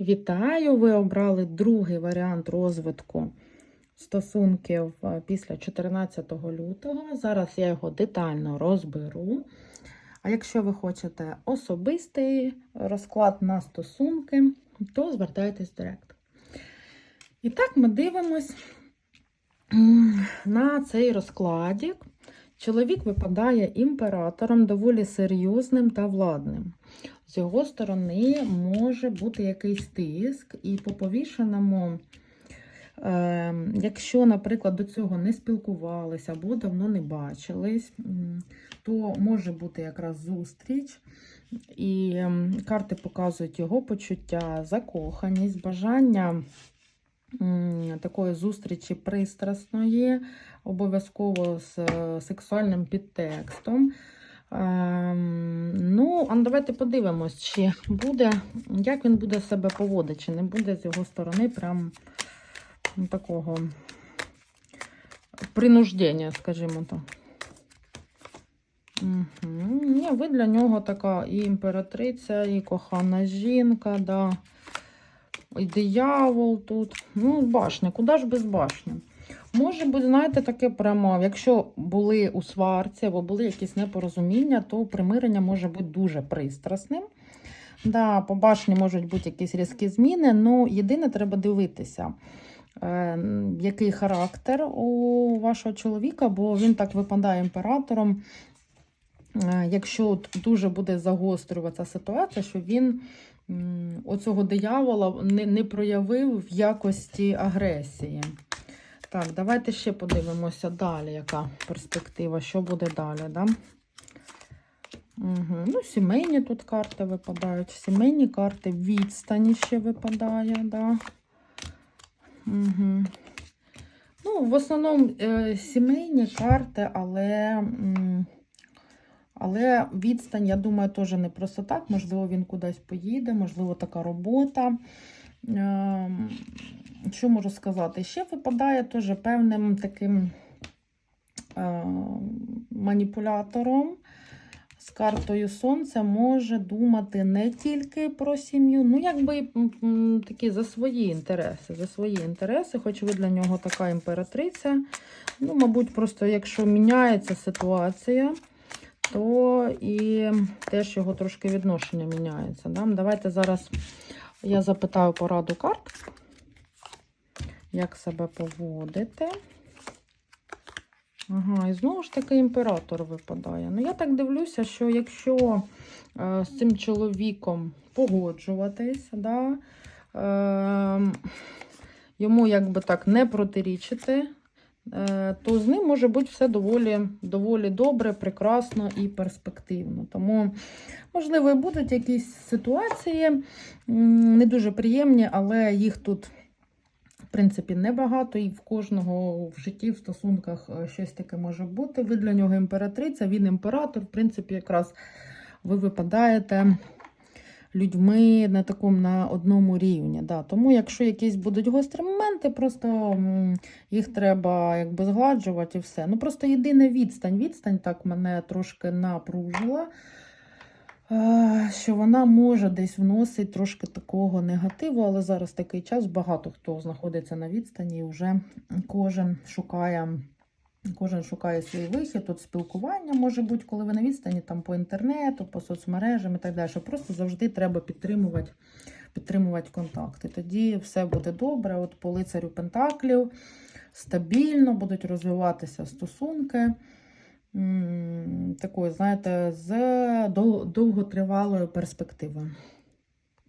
Вітаю! Ви обрали другий варіант розвитку стосунків е, після 14 лютого. Зараз я його детально розберу. А якщо ви хочете особистий розклад на стосунки, то звертайтесь в директ. І так, ми дивимось на цей розкладик. Чоловік випадає імператором, доволі серйозним та владним. З його сторони може бути якийсь тиск, і по повішеному, е, якщо, наприклад, до цього не спілкувалися або давно не бачились, то може бути якраз зустріч. І ем, карти показують його почуття, закоханість, бажання такої зустрічі пристрасної, обов'язково з е, сексуальним підтекстом. Ем, ну, а давайте подивимось, чи буде, як він буде себе поводити, чи не буде з його сторони прям такого принуждення, скажімо так. Угу. Ні, ви для нього така і імператриця, і кохана жінка, да. І диявол тут. Ну, башня, куди ж без башні? Може бути, знаєте, таке прямо, якщо були у сварці або були якісь непорозуміння, то примирення може бути дуже пристрасним. Да, по башні можуть бути якісь різкі зміни, ну єдине, треба дивитися, е, який характер у вашого чоловіка, бо він так випадає імператором. Е, Якщо от дуже буде загострюватися ситуація, що він оцього диявола не, не проявив в якості агресії. Так, давайте ще подивимося далі, яка перспектива, що буде далі, да? Угу. Ну, сімейні тут карти випадають. Сімейні карти відстані ще випадає, да? Угу. Ну, в основному е, сімейні карти, але, але відстань, я думаю, теж не просто так. Можливо, він кудись поїде, можливо, така робота. Ем, що можу сказати? Ще випадає теж певним таким е, маніпулятором з картою Сонця може думати не тільки про сім'ю, ну, якби такі за свої інтереси. За свої інтереси, хоч ви для нього така імператриця. Ну, мабуть, просто якщо міняється ситуація, то і теж його трошки відношення міняється. Да? Давайте зараз я запитаю пораду карт як себе поводити. Ага, і знову ж таки імператор випадає. Ну, я так дивлюся, що якщо е, з цим чоловіком погоджуватись, да, е, йому якби так не протирічити, то з ним може бути все доволі, доволі добре, прекрасно і перспективно. Тому, можливо, і будуть якісь ситуації не дуже приємні, але їх тут в принципі, небагато, і в кожного в житті, в стосунках е, щось таке може бути. Ви для нього імператриця, він імператор. В принципі, якраз ви випадаєте людьми на такому на одному рівні. Да. Тому, якщо якісь будуть гострі моменти, просто їх треба якби згладжувати і все. Ну, просто єдина відстань. Відстань так мене трошки напружила. Е, Що вона може десь вносить трошки такого негативу, але зараз такий час багато хто знаходиться на відстані, і вже кожен шукає, кожен шукає свій вихід. Тут спілкування може бути, коли ви на відстані там по інтернету, по соцмережам і так далі. Просто завжди треба підтримувати, підтримувати контакти. Тоді все буде добре. От по лицарю Пентаклів стабільно будуть розвиватися стосунки такої, знаєте, з довготривалою перспективою.